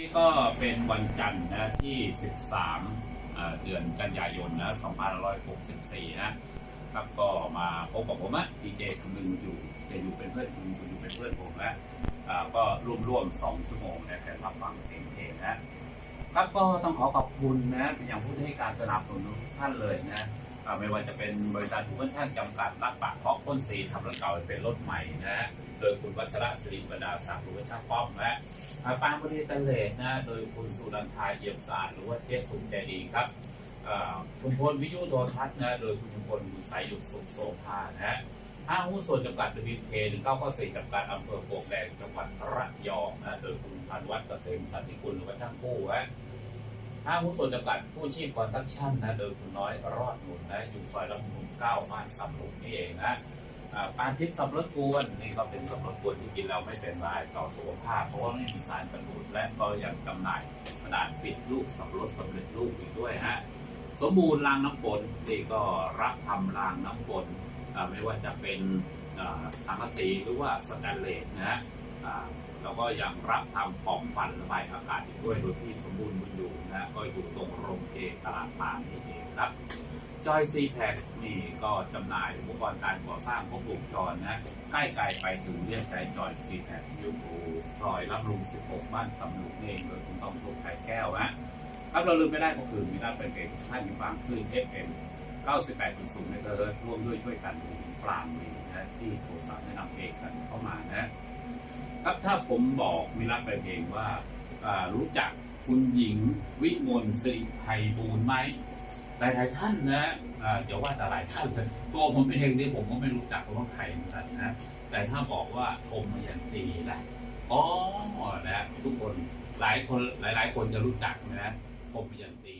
นี่ก็เป็นวันจันทร์นะที่ 13เอ่อเดือนกันยายนนะ2564 นะครับก็มาพบกับผมอะดีเจคำนึงอยู่จะอยู่เป็นเพื่อนคุณคุณอยู่เป็นเพื่อนผมนะอ่าก็ร่วมร่วมๆสองชั่วโมงนะแค่รับฟังเสียงเพลงนะครับก็ต้องขอขอบคุณนะเป็นอย่างผู้ให้การสนับสนุนทุกท่านเลยนะไม่ว่าจะเป็นบริษัทผู้บัญชาจำกัดรับปากเพาะ พ่นสีทำรถเก่าให้เป็นรถใหม่นะ โดยคุณวัชระศิริบรรดาศักดิ์ผู้บัญชาป้อมและอาปางบริเตเลนะ โดยคุณสุรันทาเอี่ยมสารหรือว่าเจสุมใจดีครับชุมพลวิยุโททัศน์นะโดยคุณชุมพลบุสายหยุดสุขโสภานะฮะห้างหุ้นส่วนจำกัดบีเคหนึ่งเก้าเก้าสี่จำกัดอำเภอโป่งแดงจังหวัดระยองนะโดยคุณพันวัฒน์เกษมสันติกุลหรือว่าช่างผู้ฮะ ห้างหุ้นส่วนจำกัดผู้ชีพคอนทัคชั่นนะโดยคุณน้อยรอดหนุนนะอยู่ซอยลำพูนเก้าบ้านสำลุงนี่เองนะอ่าปานทิพย์สับปะรดกวนนี่ก็เป็นสับปะรดกวนที่กินแล้วไม่เป็นไรต่อสุขภาพเพราะว่าไม่มีสารกันบูดและก็ยังจำหน่ายกระดาษปิดลูกสับปะรดสำเร็จรูปอีกด้วยฮะสมบูรณ์รางน้ำฝนนี่ก็รับทำรางน้ำฝนไม่ว่าจะเป็นสังกะสีหรือว่าสแตนเลสนะฮะ อ่าแล้วก็ยังรับทำปล่องฟันระบายอากาศอีกด้วยโดยที่สมบูรณ์บุญอยู่นะก็อยู่ตรงโรงเจตลาดปางนี่เองครับจอยซีแพคนี่ก็จำหน่ายอุปกรณ์การก่อสร้างพวกวงจรนะใกล้ไกลไปถึงเรียกใช้จอยซีแพคอยู่ซอยรับลุง 16 บ้านตำลุกเองโดยคุณต้องสุขไข่แก้วนะครับเราลืมไม่ได้ก็คือมีด้านเป็นเพลงท่านมีฟังคลื่น FM 98.0เมกะเฮิรตซ์ร่วมด้วยช่วยกันปรามมีนะที่โทรศัพท์แนะนำเพลงกันเข้ามานะ ครับถ้าผมบอกมีรักแฟนเพลงว่ารู้จักคุณหญิงวิมลสิริไพบูลย์ไหมหลายหลายท่านนะอ่าอย่าว่าแต่หลายท่านเลยตัวผมเองนี่ผมก็ไม่รู้จักว่าใครเหมือนกันนะ แต่ถ้าบอกว่าธมยันตีนะอ๋อนะทุกคนหลายคนหลาย ๆ คนจะรู้จักนะธมยันตี